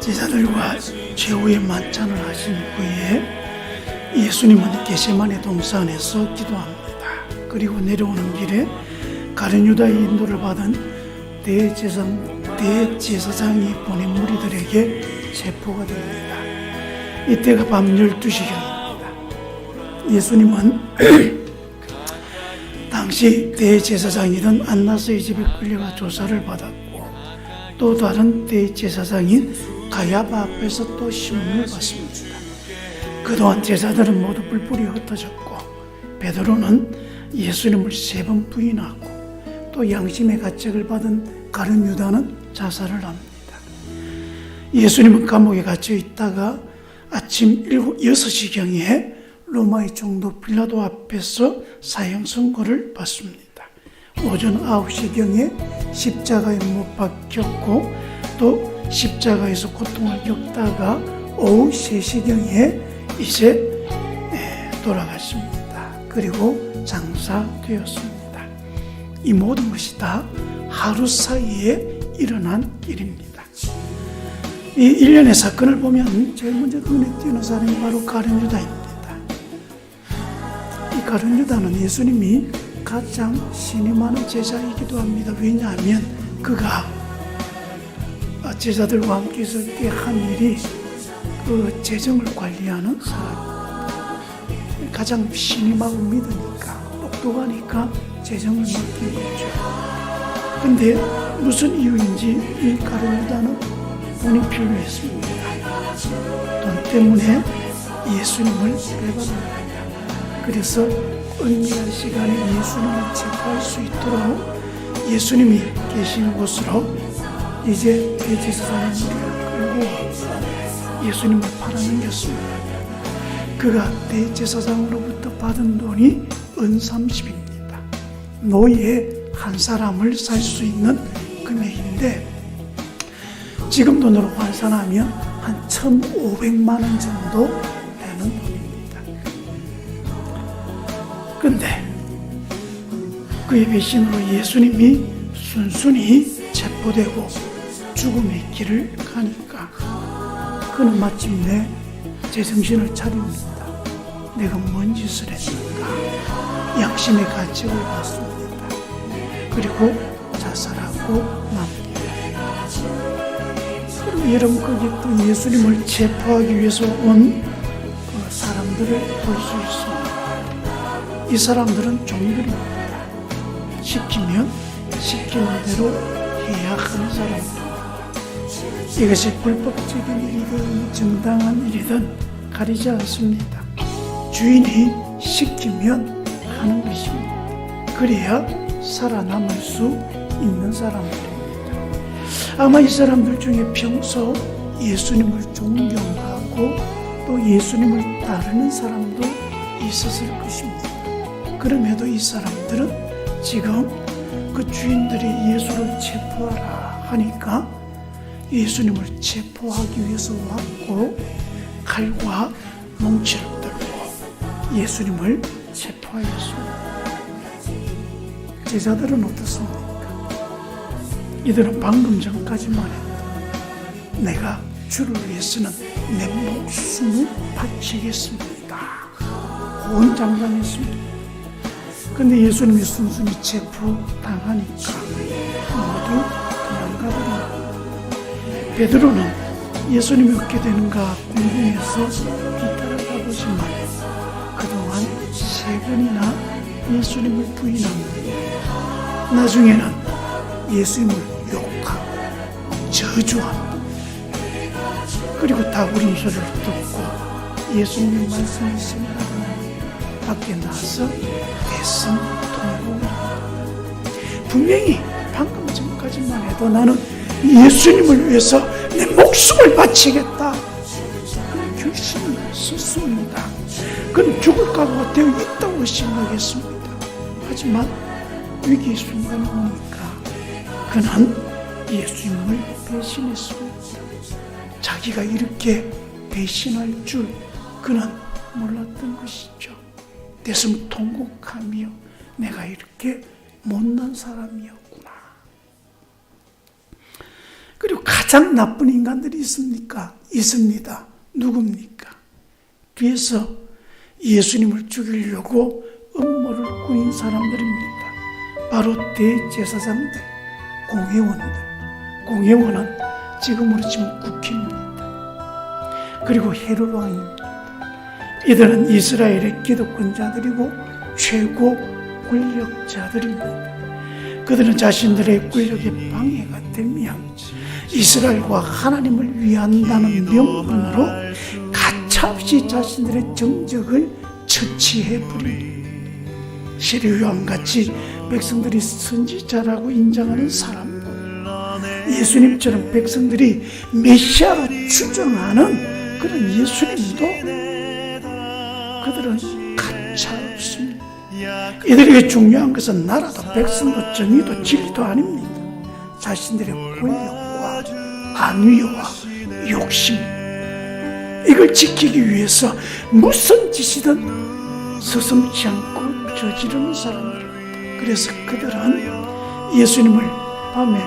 제자들과 최후의 만찬을 하신 후에 예수님은 게세만의 동산에서 기도합니다. 그리고 내려오는 길에 가룟 유다의 인도를 받은 대제사장, 대제사장이 보낸 무리들에게 체포가 됩니다. 이때가 밤 12시경입니다. 예수님은 당시 대제사장이던 안나스의 집에 끌려가 조사를 받았고 또 다른 대제사장인 가야바 앞에서 또 시험을 받습니다. 그동안 제자들은 모두 뿔뿔이 흩어졌고 베드로는 예수님을 세 번 부인하고 또 양심의 가책을 받은 가룟 유다는 자살을 합니다. 예수님은 감옥에 갇혀 있다가 아침 6시경에 로마의 총독 빌라도 앞에서 사형 선고를 받습니다. 오전 9시경에 십자가에 못 박혔고 또 십자가에서 고통을 겪다가 오후 3시경에 이제 예, 돌아갔습니다. 그리고 장사되었습니다. 이 모든 것이 다 하루 사이에 일어난 일입니다. 이 일련의 사건을 보면 제일 먼저 눈에 띄는 사람이 바로 가룟 유다입니다. 이 가룟 유다는 예수님이 가장 신이 많은 제자이기도 합니다. 왜냐하면 그가 제자들과 함께 있을 때 한 일이 그 재정을 관리하는 사람입니다. 가장 신이 마고 믿으니까 똑똑하니까 재정을 맡긴 거죠. 근데 무슨 이유인지 이 가룟 유다는 돈이 필요했습니다. 돈 때문에 예수님을 배반합니다. 그래서 은밀한 시간에 예수님을 체포할 수 있도록 예수님이 계신 곳으로 이제 대제사장의 무리를 끌고 예수님을 팔아넘겼습니다. 그가 대제사장으로부터 받은 돈이 은 30입니다. 노예 한 사람을 살 수 있는 금액인데 지금 돈으로 환산하면 한 1,500만 원 정도 근데 그의 배신으로 예수님이 순순히 체포되고 죽음의 길을 가니까 그는 마침내 제정신을 차립니다. 내가 뭔 짓을 했는가? 양심의 가책을 받습니다. 그리고 자살하고 납니다. 그리고 여러분 거기 또 예수님을 체포하기 위해서 온그 사람들을 볼 수 있습니다. 이 사람들은 종들입니다. 시키면 시키는 대로 해야 하는 사람들. 이것이 불법적인 일이든 정당한 일이든 가리지 않습니다. 주인이 시키면 하는 것입니다. 그래야 살아남을 수 있는 사람들입니다. 아마 이 사람들 중에 평소 예수님을 존경하고 또 예수님을 따르는 사람도 있었을 것입니다. 그럼에도 이 사람들은 지금 그 주인들이 예수를 체포하라 하니까 예수님을 체포하기 위해서 왔고 칼과 몽치를 들고 예수님을 체포하였습니다. 제자들은 어떻습니까? 이들은 방금 전까지만 해도 내가 주를 위해서는 내 목숨을 바치겠습니다. 호언장담했습니다. 근데 예수님이 순순히 체포당하니까 모두 도망가버립니다. 베드로는 예수님이 어떻게 되는가 궁금해서 뒤따라가 보지만 그동안 세 번이나 예수님을 부인합니다. 나중에는 예수님을 욕하고 저주합니다. 그리고 다구름 소리를 듣고 예수님의 말씀을 생각하고 밖에 나서 통곡을 합니다. 분명히 방금 전까지만 해도 나는 예수님을 위해서 내 목숨을 바치겠다. 그런 결심을 썼습니다. 그는 죽을 각오가 되어 있다고 생각했습니다. 하지만 위기 순간이 오니까 그는 예수님을 배신했습니다. 자기가 이렇게 배신할 줄 그는 몰랐던 것이죠. 대성통곡하며 내가 이렇게 못난 사람이었구나. 그리고 가장 나쁜 인간들이 있습니까? 있습니다. 누굽니까? 뒤에서 예수님을 죽이려고 음모를 꾸린 사람들입니다. 바로 대제사장들, 공회원들. 공회원은 지금으로 치면 국회입니다. 그리고 헤롯 왕입니다. 이들은 이스라엘의 기득권자들이고 최고 권력자들입니다. 그들은 자신들의 권력에 방해가 되면 이스라엘과 하나님을 위한다는 명분으로 가차없이 자신들의 정적을 처치해 버립니다. 시리요함 같이 백성들이 선지자라고 인정하는 사람들 예수님처럼 백성들이 메시아로 추정하는 그런 예수님도 그들은 가차 없습니다. 이들에게 중요한 것은 나라도 백성도 정의도 진리도 아닙니다. 자신들의 권력과 안위와 욕심 이걸 지키기 위해서 무슨 짓이든 서슴지 않고 저지르는 사람들입니다. 그래서 그들은 예수님을 밤에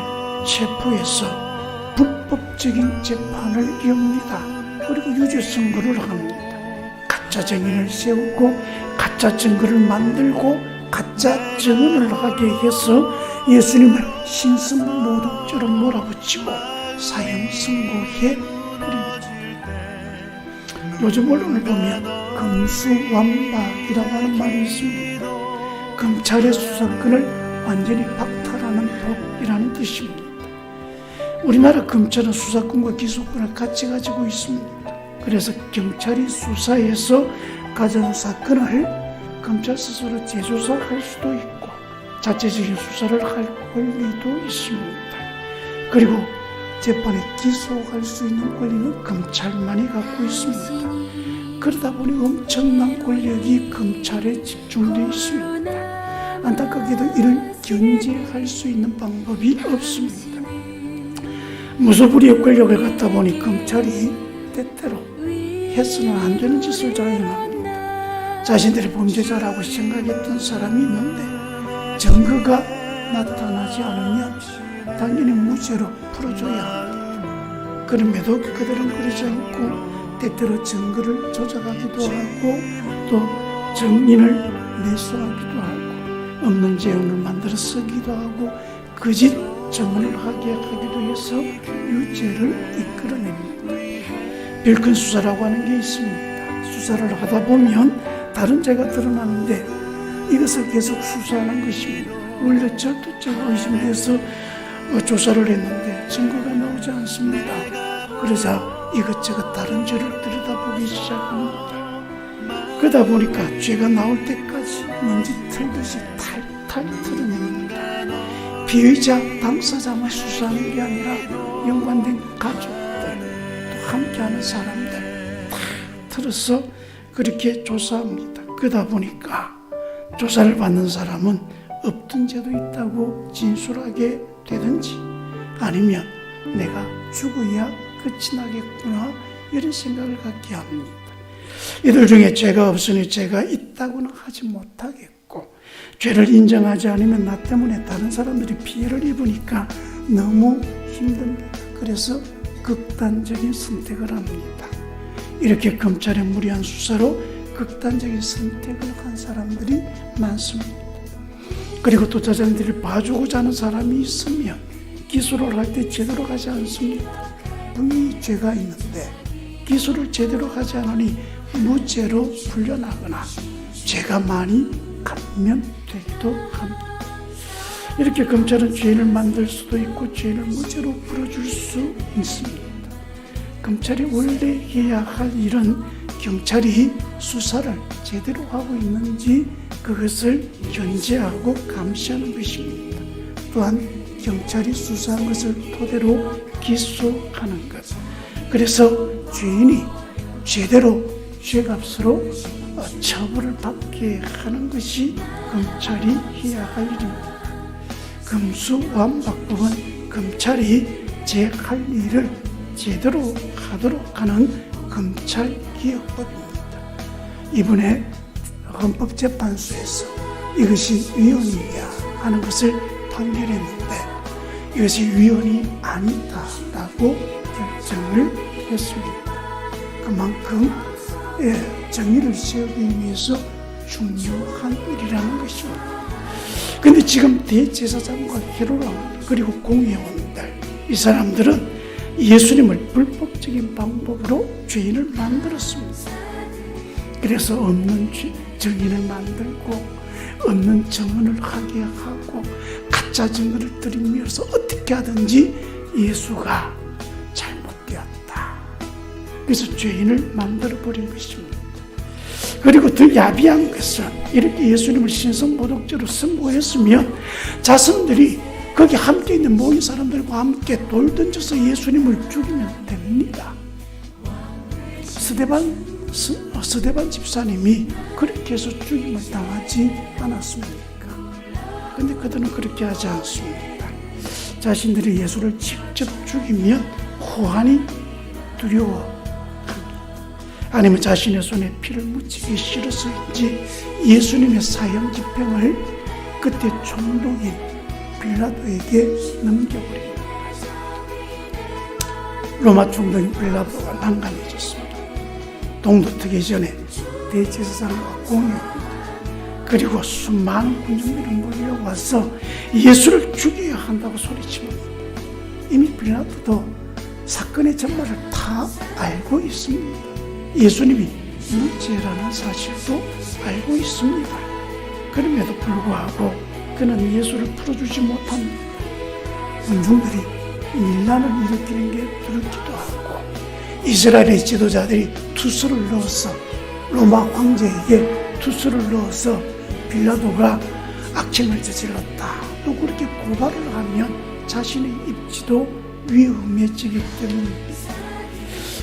체포해서 불법적인 재판을 이옵니다. 그리고 유죄 선고를 합니다. 가짜 증인을 세우고 가짜 증거를 만들고 가짜 증언을 하게 해서 예수님을 신성모독죄로 몰아붙이고 사형 선고해 버립니다. 요즘 언론을 보면 금수완박이라고 하는 말이 있습니다. 검찰의 수사권을 완전히 박탈하는 법이라는 뜻입니다. 우리나라 검찰은 수사권과 기소권을 같이 가지고 있습니다. 그래서 경찰이 수사해서 가져온 사건을 검찰 스스로 재조사할 수도 있고 자체적인 수사를 할 권리도 있습니다. 그리고 재판에 기소할 수 있는 권리는 검찰만이 갖고 있습니다. 그러다 보니 엄청난 권력이 검찰에 집중되어 있습니다. 안타깝게도 이를 견제할 수 있는 방법이 없습니다. 무소불위의 권력을 갖다 보니 검찰이 때때로 해서는 안 되는 짓을 자행합니다. 자신들이 범죄자라고 생각했던 사람이 있는데 증거가 나타나지 않으면 당연히 무죄로 풀어줘야 합니다. 그럼에도 그들은 그러지 않고 때때로 증거를 조작하기도 하고 또 증인을 매수하기도 하고 없는 재원을 만들어 쓰기도 하고 거짓 증언을 하게 하기도 해서 유죄를 이끌어냅니다. 빌큰 수사라고 하는 게 있습니다. 수사를 하다 보면 다른 죄가 드러나는데 이것을 계속 수사하는 것입니다. 원래 절도죄가 의심돼서 어, 조사를 했는데 증거가 나오지 않습니다. 그러자 이것저것 다른 죄를 들여다보기 시작합니다. 그러다 보니까 죄가 나올 때까지 먼지 털듯이 탈탈 털어냅니다. 피의자, 당사자만 수사하는 게 아니라 연관된 가족들, 또 함께하는 사람들 다 틀어서 그렇게 조사합니다. 그러다 보니까 조사를 받는 사람은 없던 죄도 있다고 진술하게 되든지 아니면 내가 죽어야 끝이 나겠구나 이런 생각을 갖게 합니다. 이들 중에 죄가 없으니 죄가 있다고는 하지 못하겠고 죄를 인정하지 않으면 나 때문에 다른 사람들이 피해를 입으니까 너무 힘듭니다. 그래서 극단적인 선택을 합니다. 이렇게 검찰의 무리한 수사로 극단적인 선택을 한 사람들이 많습니다. 그리고 또 자신들을 봐주고자 하는 사람이 있으면 기소를 할때 제대로 하지 않습니다. 분명히 죄가 있는데 기소를 제대로 하지 않으니 무죄로 풀려나거나 죄가 많이 감면되기도 합니다. 이렇게 검찰은 죄인을 만들 수도 있고 죄인을 무죄로 풀어줄 수 있습니다. 검찰이 원래 해야 할 일은 경찰이 수사를 제대로 하고 있는지 그것을 견제하고 감시하는 것입니다. 또한 경찰이 수사한 것을 토대로 기소하는 것. 그래서 죄인이 제대로 죄값으로 어, 처벌을 받게 하는 것이 검찰이 해야 할 일입니다. 금수완박법은 검찰이 제 할 일을 제대로 하도록 하는 검찰개혁법입니다. 이번에 헌법재판소에서 이것이 위헌이냐 하는 것을 판결했는데 이것이 위헌이 아니다라고 결정을 했습니다. 그만큼 예, 정의를 세우기 위해서 중요한 일이라는 것입니다. 근데 지금 대제사장과 헤로랑 그리고 공회원들 이 사람들은 예수님을 불법적인 방법으로 죄인을 만들었습니다. 그래서 없는 죄, 정인을 만들고 없는 증언을 하게 하고 가짜 증언을 들이면서 어떻게 하든지 예수가 잘못되었다. 그래서 죄인을 만들어 버린 것입니다. 그리고 더 야비한 것은 이렇게 예수님을 신성모독죄로 선고했으면 자신들이 거기 함께 있는 모인 사람들과 함께 돌 던져서 예수님을 죽이면 됩니다. 스데반 스, 어, 스데반 집사님이 그렇게 해서 죽임을 당하지 않았습니까? 근데 그들은 그렇게 하지 않습니다. 자신들이 예수를 직접 죽이면 호환이 두려워 아니면 자신의 손에 피를 묻히기 싫어서인지 예수님의 사형 집행을 그때 총독인 빌라도에게 넘겨버립니다. 로마 총독인 빌라도가 난감해졌습니다. 동도 트기 전에 대제사장과 공유 그리고 수많은 군중들이 몰려와서 예수를 죽여야 한다고 소리칩니다. 이미 빌라도도 사건의 전말을 다 알고 있습니다. 예수님이 무죄라는 사실도 알고 있습니다. 그럼에도 불구하고 그는 예수를 풀어주지 못합니다. 군중들이 밀란을 일으키는 게 두렵기도 하고 이스라엘의 지도자들이 투수를 넣어서 로마 황제에게 투수를 넣어서 빌라도가 악행을 저질렀다. 또 그렇게 고발을 하면 자신의 입지도 위험해지기 때문입니다.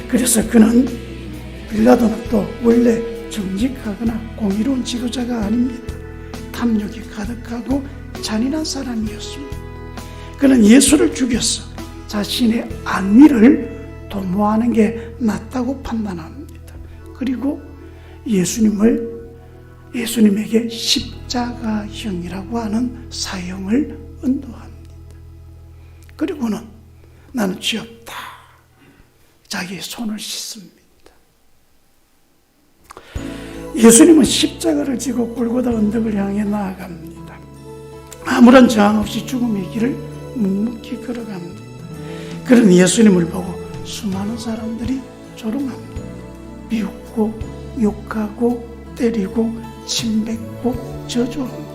그래서 그는 빌라도는 또 원래 정직하거나 공의로운 지도자가 아닙니다. 탐욕이 가득하고 잔인한 사람이었습니다. 그는 예수를 죽여서 자신의 안위를 도모하는 게 낫다고 판단합니다. 그리고 예수님을 예수님에게 십자가형이라고 하는 사형을 언도합니다. 그리고는 나는 죄 없다. 자기의 손을 씻습니다. 예수님은 십자가를 지고 골고다 언덕을 향해 나아갑니다. 아무런 저항 없이 죽음의 길을 묵묵히 걸어갑니다. 그런 예수님을 보고 수많은 사람들이 조롱합니다. 비웃고 욕하고 때리고 침뱉고 저주합니다.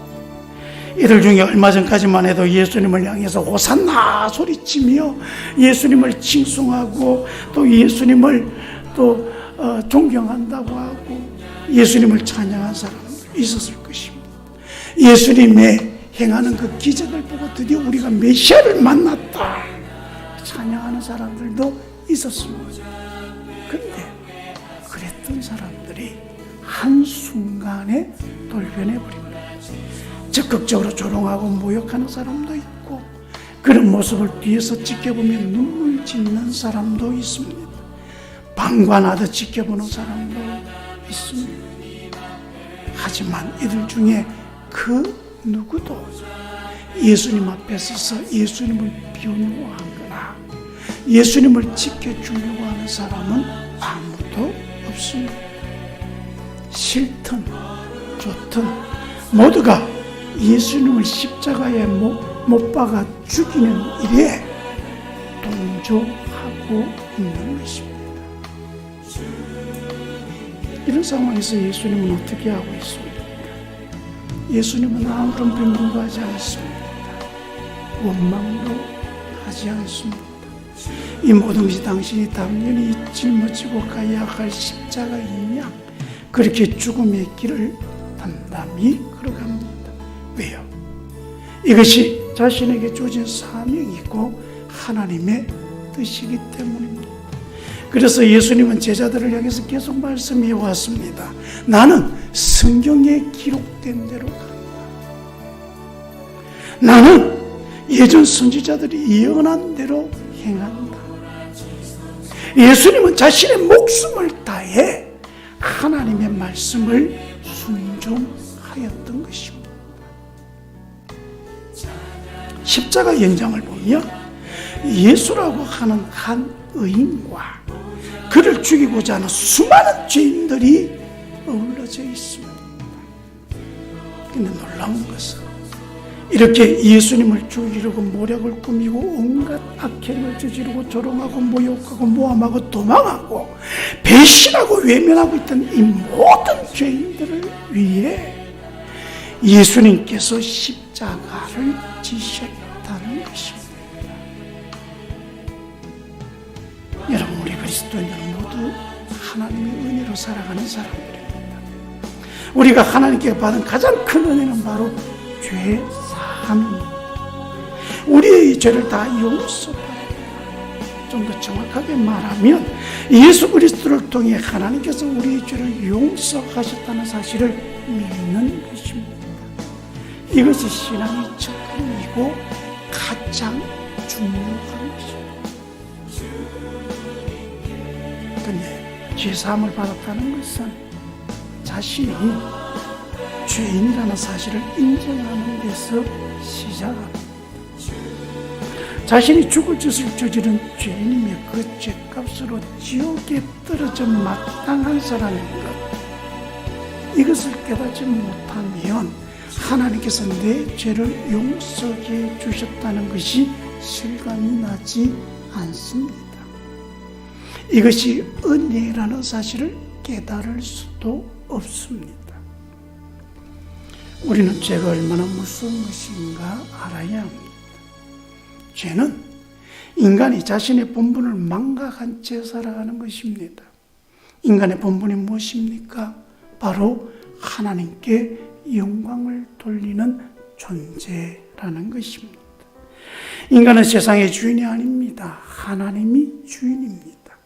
이들 중에 얼마 전까지만 해도 예수님을 향해서 호산나 소리치며 예수님을 칭송하고 또 예수님을 또 어, 존경한다고 하고 예수님을 찬양한 사람들 있었을 것입니다. 예수님의 행하는 그 기적을 보고 드디어 우리가 메시아를 만났다. 찬양하는 사람들도 있었습니다. 근데 그랬던 사람들이 한순간에 돌변해 버립니다. 적극적으로 조롱하고 모욕하는 사람도 있고 그런 모습을 뒤에서 지켜보면 눈물 짓는 사람도 있습니다. 방관하듯 지켜보는 사람도 있습니다. 하지만 이들 중에 그 누구도 예수님 앞에 서서 예수님을 비웃하거나 예수님을 지켜주려고 하는 사람은 아무도 없습니다. 싫든 좋든 모두가 예수님을 십자가에 못, 못 박아 죽이는 일에 동조하고 있는 것입니다. 이런 상황에서 예수님은 어떻게 하고 있습니까? 예수님은 아무런 변명도 하지 않습니다. 원망도 하지 않습니다. 이 모든 것이 당신이 당연히 짊어지고 가야 할 십자가인 양 그렇게 죽음의 길을 담담히 걸어갑니다. 왜요? 이것이 자신에게 주어진 사명이고 하나님의 뜻이기 때문입니다. 그래서 예수님은 제자들을 향해서 계속 말씀해 왔습니다. 나는 성경에 기록된 대로 간다. 나는 예전 선지자들이 예언한 대로 행한다. 예수님은 자신의 목숨을 다해 하나님의 말씀을 순종하였던 것입니다. 십자가 연장을 보면 예수라고 하는 한 의인과 그를 죽이고자 하는 수많은 죄인들이 어울러져 있습니다. 근데 놀라운 것은 이렇게 예수님을 죽이려고 모략을 꾸미고 온갖 악행을 저지르고 조롱하고 모욕하고 모함하고 도망하고 배신하고 외면하고 있던 이 모든 죄인들을 위해 예수님께서 십자가를 지셨다는 것입니다. 여러분 우리 그리스도인들은 모두 하나님의 은혜로 살아가는 사람들입니다. 우리가 하나님께 받은 가장 큰 은혜는 바로 죄 사함입니다. 우리의 죄를 다 용서받아요. 좀더 정확하게 말하면 예수 그리스도를 통해 하나님께서 우리의 죄를 용서하셨다는 사실을 믿는 것입니다. 이것이 신앙의 첫근이고 가장 중요한 것입니다. 근데 죄사함을 받았다는 것은 자신이 죄인이라는 사실을 인정하는 데서 시작합니다. 자신이 죽을 짓을 저지른 죄인이며 그 죄값으로 지옥에 떨어져 마땅한 사람인 것 이것을 깨닫지 못하면 하나님께서 내 죄를 용서해 주셨다는 것이 실감이 나지 않습니다. 이것이 은혜라는 사실을 깨달을 수도 없습니다. 우리는 죄가 얼마나 무서운 것인가 알아야 합니다. 죄는 인간이 자신의 본분을 망각한 채 살아가는 것입니다. 인간의 본분이 무엇입니까? 바로 하나님께 영광을 돌리는 존재라는 것입니다. 인간은 세상의 주인이 아닙니다. 하나님이 주인입니다.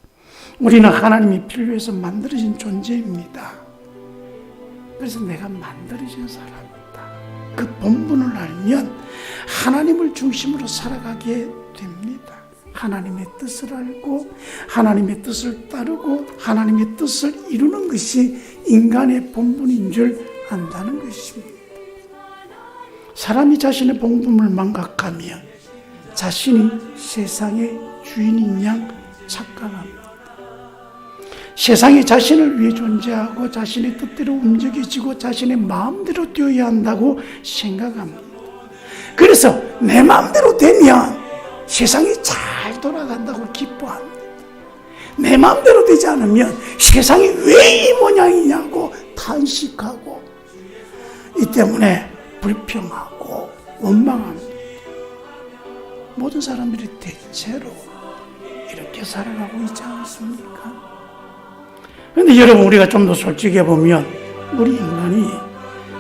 우리는 하나님이 필요해서 만들어진 존재입니다. 그래서 내가 만들어진 사람이다. 그 본분을 알면 하나님을 중심으로 살아가게 됩니다. 하나님의 뜻을 알고 하나님의 뜻을 따르고 하나님의 뜻을 이루는 것이 인간의 본분인 줄 안다는 것입니다. 사람이 자신의 본분을 망각하면 자신이 세상의 주인인 양 착각합니다. 세상이 자신을 위해 존재하고 자신의 뜻대로 움직여지고 자신의 마음대로 되어야 한다고 생각합니다. 그래서 내 마음대로 되면 세상이 잘 돌아간다고 기뻐합니다. 내 마음대로 되지 않으면 세상이 왜 이 모양이냐고 탄식하고 이 때문에 불평하고 원망합니다. 모든 사람들이 대체로 이렇게 살아가고 있지 않습니까? 그런데 여러분 우리가 좀 더 솔직해 보면 우리 인간이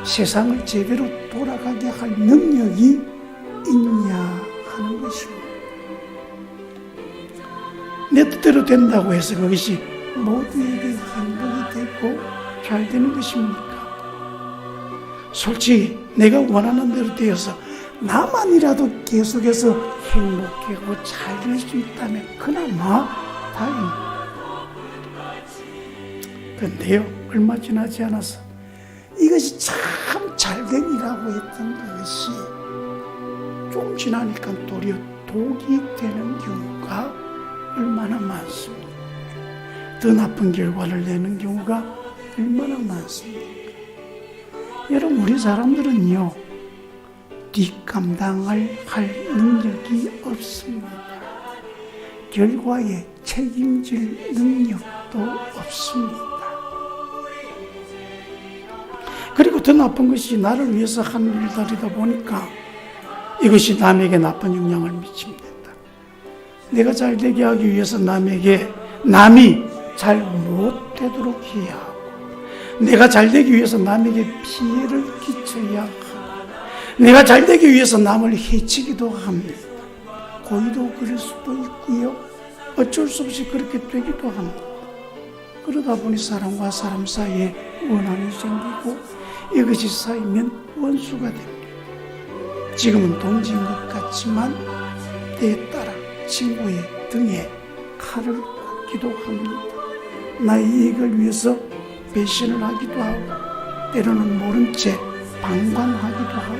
세상을 제대로 돌아가게 할 능력이 있냐 하는 것입니다. 내 뜻대로 된다고 해서 그것이 모두에게 행복이 되고 잘 되는 것입니까? 솔직히 내가 원하는 대로 되어서 나만이라도 계속해서 행복하고 잘 될 수 있다면 그나마 다행입니다. 그런데요, 얼마 지나지 않아서 이것이 참 잘되니라고 했던 것이 좀 지나니까 도리어 독이 되는 경우가 얼마나 많습니까? 더 나쁜 결과를 내는 경우가 얼마나 많습니까? 여러분, 우리 사람들은요, 뒷감당을 할 능력이 없습니다. 결과에 책임질 능력도 없습니다. 그리고 더 나쁜 것이 나를 위해서 하는 일들이다 보니까 이것이 남에게 나쁜 영향을 미칩니다. 내가 잘 되게 하기 위해서 남에게 남이 잘 못되도록 해야 하고 내가 잘 되기 위해서 남에게 피해를 끼쳐야 하고 내가 잘 되기 위해서 남을 해치기도 합니다. 고의도 그럴 수도 있고요. 어쩔 수 없이 그렇게 되기도 합니다. 그러다 보니 사람과 사람 사이에 원한이 생기고 이것이 쌓이면 원수가 됩니다. 지금은 동지인 것 같지만 때에 따라 친구의 등에 칼을 꽂기도 합니다. 나의 이익을 위해서 배신을 하기도 하고 때로는 모른 채 방관하기도 하고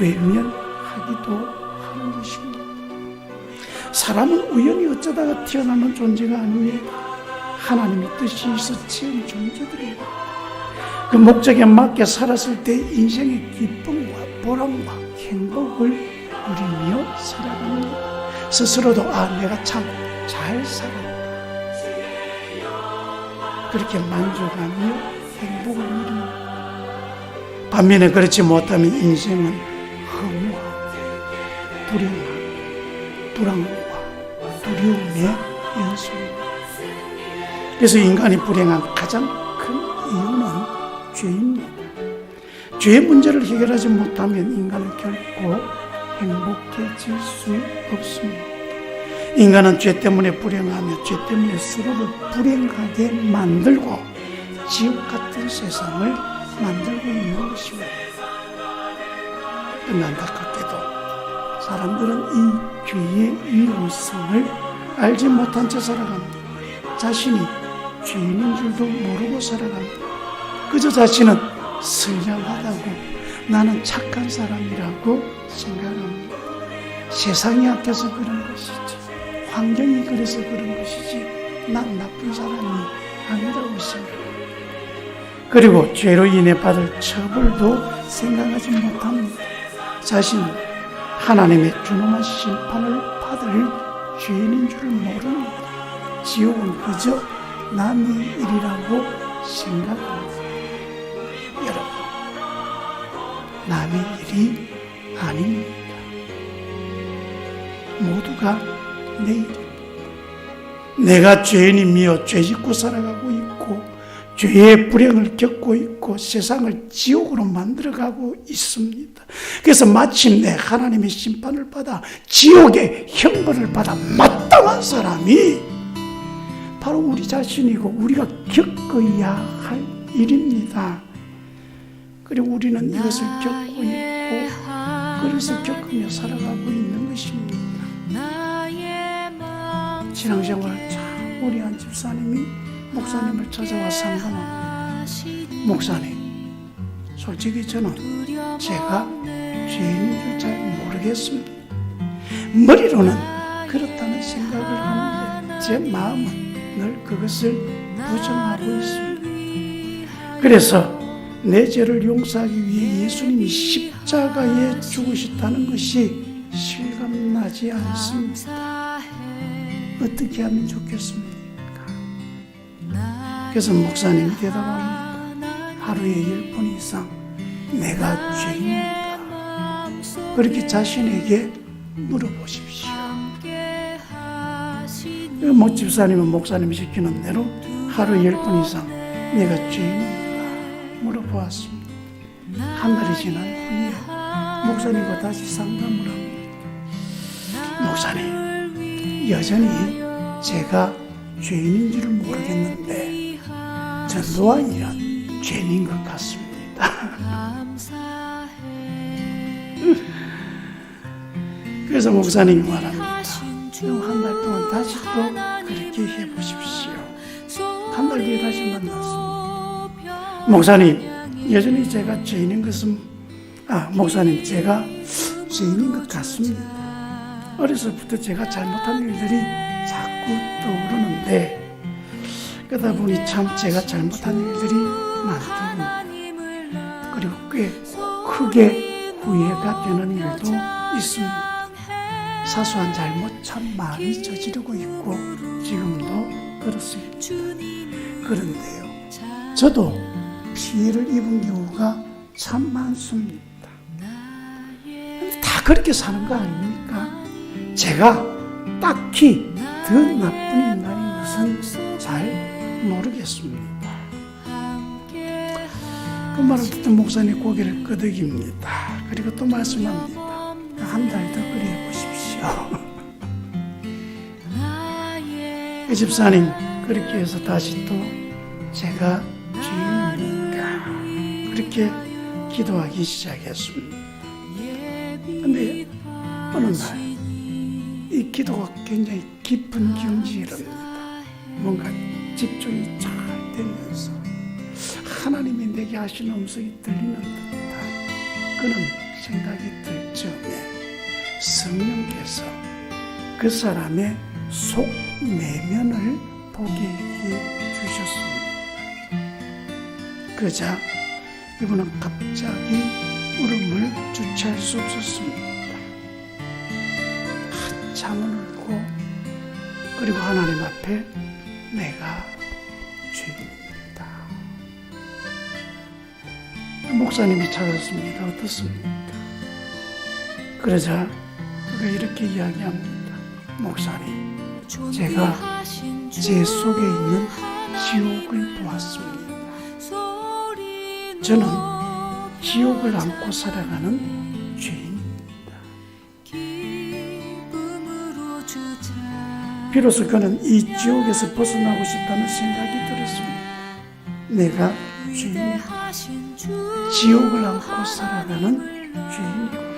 외면하기도 하는 것입니다. 사람은 우연히 어쩌다가 태어나는 존재가 아니에 하나님의 뜻이 있어 지은 존재들입니다. 그 목적에 맞게 살았을 때 인생의 기쁨과 보람과 행복을 누리며 살아갑니다. 스스로도 아 내가 참 잘 살았다. 그렇게 만족하며 행복을 누립니다. 반면에 그렇지 못하면 인생은 허무하고 불행하고 불안과 두려움의 연속입니다. 그래서 인간이 불행한 가장 큰 이유는 죄입니다. 죄의 문제를 해결하지 못하면 인간은 결코 행복해질 수 없습니다. 인간은 죄 때문에 불행하며 죄 때문에 서로를 불행하게 만들고 지옥 같은 세상을 만들고 있는 것입니다. 안타깝게도 사람들은 이 죄의 위험성을 알지 못한 채 살아갑니다. 자신이 죄인인 줄도 모르고 살아갑니다. 그저 자신은 선량하다고 나는 착한 사람이라고 생각합니다. 세상이 약해서 그런 것이지 환경이 그래서 그런 것이지 난 나쁜 사람이 아니라고 생각합니다. 그리고 죄로 인해 받을 처벌도 생각하지 못합니다. 자신은 하나님의 준엄한 심판을 받을 죄인인 줄을 모릅니다. 지옥은 그저 남의 일이라고 생각합니다. 남의 일이 아닙니다. 모두가 내 일입니다. 내가 죄인이며 죄 짓고 살아가고 있고 죄의 불행을 겪고 있고 세상을 지옥으로 만들어가고 있습니다. 그래서 마침내 하나님의 심판을 받아 지옥의 형벌을 받아 마땅한 사람이 바로 우리 자신이고 우리가 겪어야 할 일입니다. 그리고 우리는 이것을 겪고 있고 그래서 겪으며 살아가고 있는 것입니다. 신앙생활 참 우리 한 집사님이 목사님을 찾아와 상담합니다. 목사님, 솔직히 저는 제가 죄인인 줄 잘 모르겠습니다. 머리로는 그렇다는 생각을 하는데 제 마음은 늘 그것을 부정하고 있습니다. 그래서 내 죄를 용서하기 위해 예수님이 십자가에 죽으셨다는 것이 실감나지 않습니다. 어떻게 하면 좋겠습니까? 그래서 목사님이 대답합니다. 하루에 열 번 이상 내가 죄인입니다. 그렇게 자신에게 물어보십시오. 모 집사님은 목사님이 시키는 대로 하루 열 번 이상 내가 죄인입니다. 물어보았습니다. 한 달이 지난 후에 목사님과 다시 상담을 합니다. 목사님, 여전히 제가 죄인인 지를 모르겠는데 전도와 일은 죄인인 것 같습니다. 그래서 목사님이 말합니다. 한달 동안 다시 또 그렇게 해보십시오. 한 달 뒤에 다시 만났습니다. 목사님, 여전히 제가 죄인인 것은, 아, 목사님, 제가 죄인인 것 같습니다. 어려서부터 제가 잘못한 일들이 자꾸 떠오르는데, 그러다 보니 참 제가 잘못한 일들이 많더군요. 그리고 꽤 크게 후회가 되는 일도 있습니다. 사소한 잘못 참 많이 저지르고 있고 지금도 그렇습니다. 그런데요, 저도 피해를 입은 경우가 참 많습니다. 다 그렇게 사는 거 아닙니까? 제가 딱히 더 나쁜 인간인 것은 잘 모르겠습니다. 그 말을 듣던 목사님 고개를 끄덕입니다. 그리고 또 말씀합니다. 한 달 더 그래 보십시오. 그 집사님 그렇게 해서 다시 또 제가? 그렇게 기도하기 시작했습니다. 근데 어느 날 이 기도가 굉장히 깊은 경지에 이릅니다. 뭔가 집중이 잘 되면서 하나님이 내게 하시는 음성이 들리는 듯한 그런 생각이 들 적에 성령께서 그 사람의 속 내면을 보게 해 주셨습니다. 그러자 이분은 갑자기 울음을 주체할 수 없었습니다. 한참을 울고 그리고 하나님 앞에 내가 죄인입니다. 목사님이 찾았습니다. 어떻습니까? 그러자 그가 이렇게 이야기합니다. 목사님, 제가 제 속에 있는 지옥을 보았습니다. 저는 지옥을 안고 살아가는 죄인입니다. 비로소 그는 이 지옥에서 벗어나고 싶다는 생각이 들었습니다. 내가 죄인이구나. 지옥을 안고 살아가는 죄인이구나.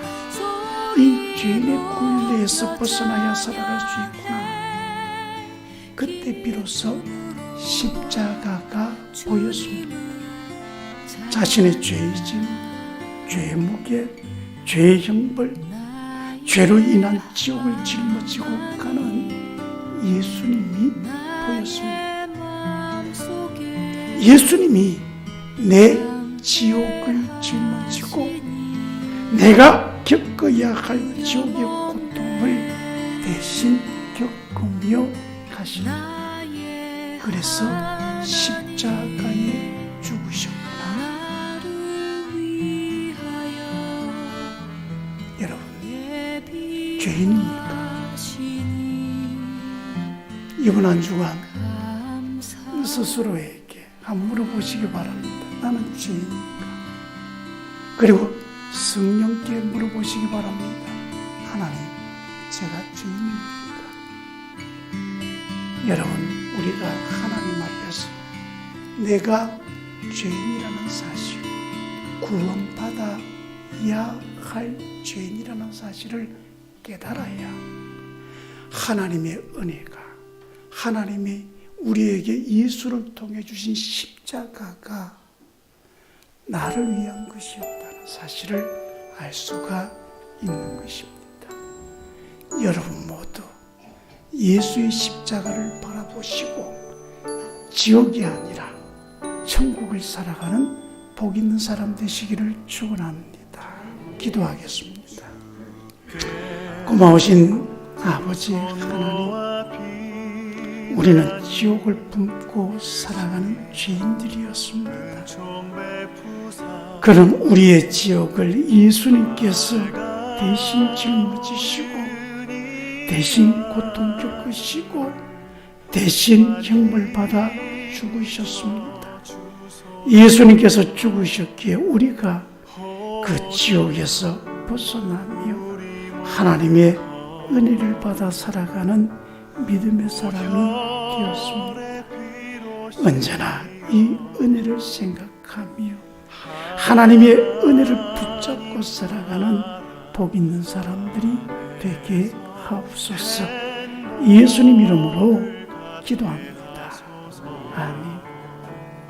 이 죄인의 굴레에서 벗어나야 살아갈 수 있구나. 그때 비로소 십자가가 보였습니다. 자신의 죄의짐, 죄의 무게, 죄의 형벌, 죄로 인한 지옥을 짊어지고 가는 예수님이 보였습니다. 예수님이 내 지옥을 짊어지고 내가 겪어야 할 지옥의 고통을 대신 겪으며 가시는 그래서 십자가에 죽으셨구나. 죄인입니까? 이번 한 주간 스스로에게 한번 물어보시기 바랍니다. 나는 죄인입니까? 그리고 성령께 물어보시기 바랍니다. 하나님, 제가 죄인입니까? 여러분, 우리가 하나님 앞에서 내가 죄인이라는 사실, 구원받아야 할 죄인이라는 사실을 깨달아야 하나님의 은혜가 하나님이 우리에게 예수를 통해 주신 십자가가 나를 위한 것이었다는 사실을 알 수가 있는 것입니다. 여러분 모두 예수의 십자가를 바라보시고 지옥이 아니라 천국을 살아가는 복 있는 사람 되시기를 축원합니다. 기도하겠습니다. 고마우신 아버지 하나님 우리는 지옥을 품고 살아가는 죄인들이었습니다. 그런 우리의 지옥을 예수님께서 대신 짊어지시고 대신 고통 겪으시고 대신 형벌 받아 죽으셨습니다. 예수님께서 죽으셨기에 우리가 그 지옥에서 벗어나며 하나님의 은혜를 받아 살아가는 믿음의 사람이 되었습니다. 언제나 이 은혜를 생각하며 하나님의 은혜를 붙잡고 살아가는 복 있는 사람들이 되게 하옵소서. 예수님 이름으로 기도합니다. 아멘.